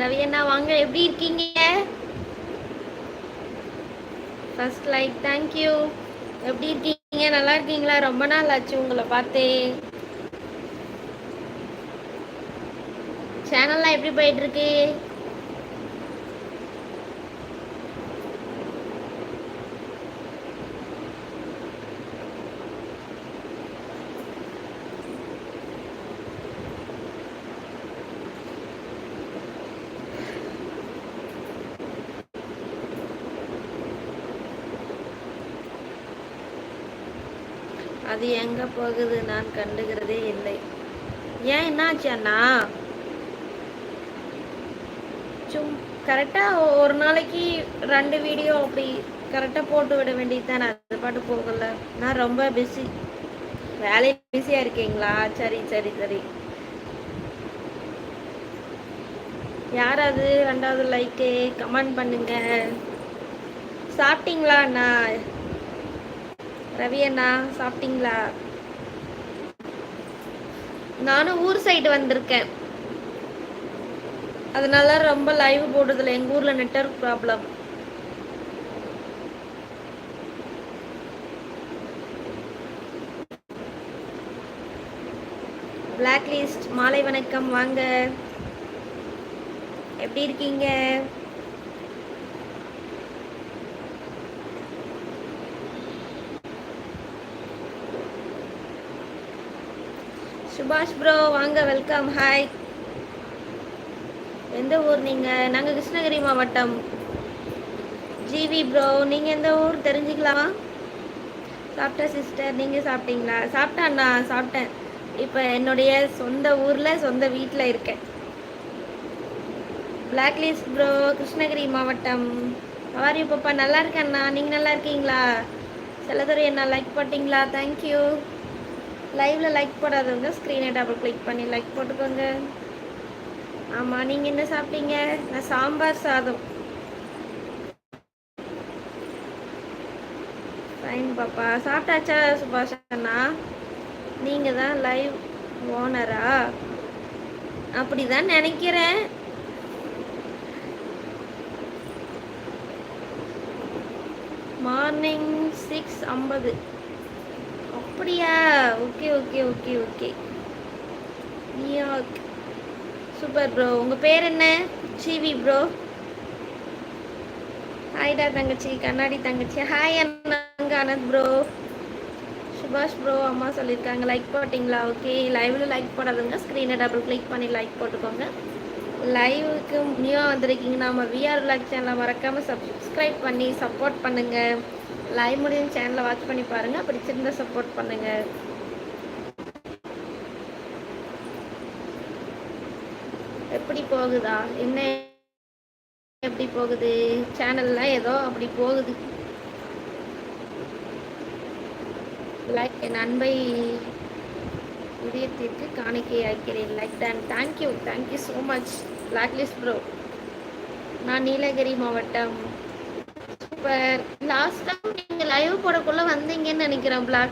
ரவி அண்ணா வாங்க. எப்படி இருக்கீங்க? ஃபர்ஸ்ட் லைக் தேங்க்யூ எப்படி இருக்கீங்க? நல்லா இருக்கீங்களா? ரொம்ப நாள் ஆச்சு உங்களை பார்த்தேன். சேனல்லாம் எப்படி போயிட்டு இருக்கு? அது எங்க போகுது நான் கண்டுகிறதே இல்லை. ஏன் என்னாச்சு அண்ணா? சும் கரெக்டாக ஒரு நாளைக்கு ரெண்டு வீடியோ அப்படி கரெக்டாக போட்டு விட வேண்டியது தானே அது பாட்டு போகல நான் ரொம்ப பிஸி வேலையை பிஸியாக இருக்கீங்களா? சரி சரி சரி. யாராவது ரெண்டாவது லைக்கு கமெண்ட் பண்ணுங்க. சாப்பிட்டீங்களா அண்ணா? ரவி அண்ணா சாப்பிட்டீங்களா? நானும் ஊர் சைடு வந்திருக்கேன். அதனால ரொம்ப லைவ் போடுறதுல எங்க ஊர்ல நெட்வொர்க் ப்ராப்ளம் பிளாக் லிஸ்ட் மாலை வணக்கம் வாங்க. எப்படி இருக்கீங்க? சுபாஷ் ப்ரோ வாங்க வெல்கம் ஹாய் எந்த ஊர் நீங்கள் நாங்கள் கிருஷ்ணகிரி மாவட்டம். ஜிவி ப்ரோ நீங்கள் எந்த ஊர் தெரிஞ்சுக்கலாமா? சாப்பிட்ட சிஸ்டர் நீங்கள் சாப்பிட்டீங்களா? சாப்பிட்டேன் அண்ணா சாப்பிட்டேன். இப்போ என்னுடைய சொந்த ஊரில் சொந்த வீட்டில் இருக்கேன். பிளாக்லிஸ்ட் ப்ரோ கிருஷ்ணகிரி மாவட்டம். அவாரி பாப்பா? நல்லா இருக்கேன் அண்ணா. நீங்கள் நல்லா இருக்கீங்களா? செல்லதுரை அண்ணா லைக் போட்டிங்களா தேங்க்யூ லைவ்ல லைக் போடாதவங்க ஸ்க்ரீனை டபுள் கிளிக் பண்ணி லைக் போட்டுக்கோங்க. ஆமாம் நீங்கள் என்ன சாப்பிட்டீங்க? நான் சாம்பார் சாதம். ஃபைன் பாப்பா. சாப்பிட்டாச்சா சுபாஷ் அண்ணா? நீங்கள் தான் லைவ் ஓனரா அப்படி தான் நினைக்கிறேன். மார்னிங் சிக்ஸ் ஐம்பது. அப்படியா? Okay okay okay okay New York super bro உங்கள் பேர் என்ன? சிவி ப்ரோ ஹாய்டா தங்கச்சி. கண்ணாடி தங்கச்சி. ஹாய் அண்ணாங்க அனந்த் ப்ரோ சுபாஷ் ப்ரோ அம்மா சொல்லியிருக்காங்க. லைக் போட்டிங்களா? ஓகே லைவ்ல லைக் போடாதுங்க. ஸ்க்ரீனை டபுள் கிளிக் பண்ணி லைக் போட்டுக்கோங்க. லைவுக்கு நியூவாக வந்திருக்கீங்க. நம்ம விஆர் லாக் சேனலை மறக்காமல் சப்ஸ்கிரைப் பண்ணி சப்போர்ட் பண்ணுங்கள் லைவ் முடியும் சேனலை வாட்ச் பண்ணி பாருங்கள் பிடிச்சிருந்தா சப்போர்ட் பண்ணுங்கள் எப்படி போகுதா? என்ன எப்படி போகுது? சேனல்ல ஏதோ அப்படி போகுது. லைக் என் அன்பை இதயத்திற்கு காணிக்கை ஆக்கிறேன். லைக் தான் thank you thank you so much blacklist bro நான் நீலகிரி மாவட்டம். சூப்பர் லாஸ்ட் டைம் நீங்கள் லைவ் போடக்குள்ள வந்தீங்கன்னு நினைக்கிறேன் பிளாக்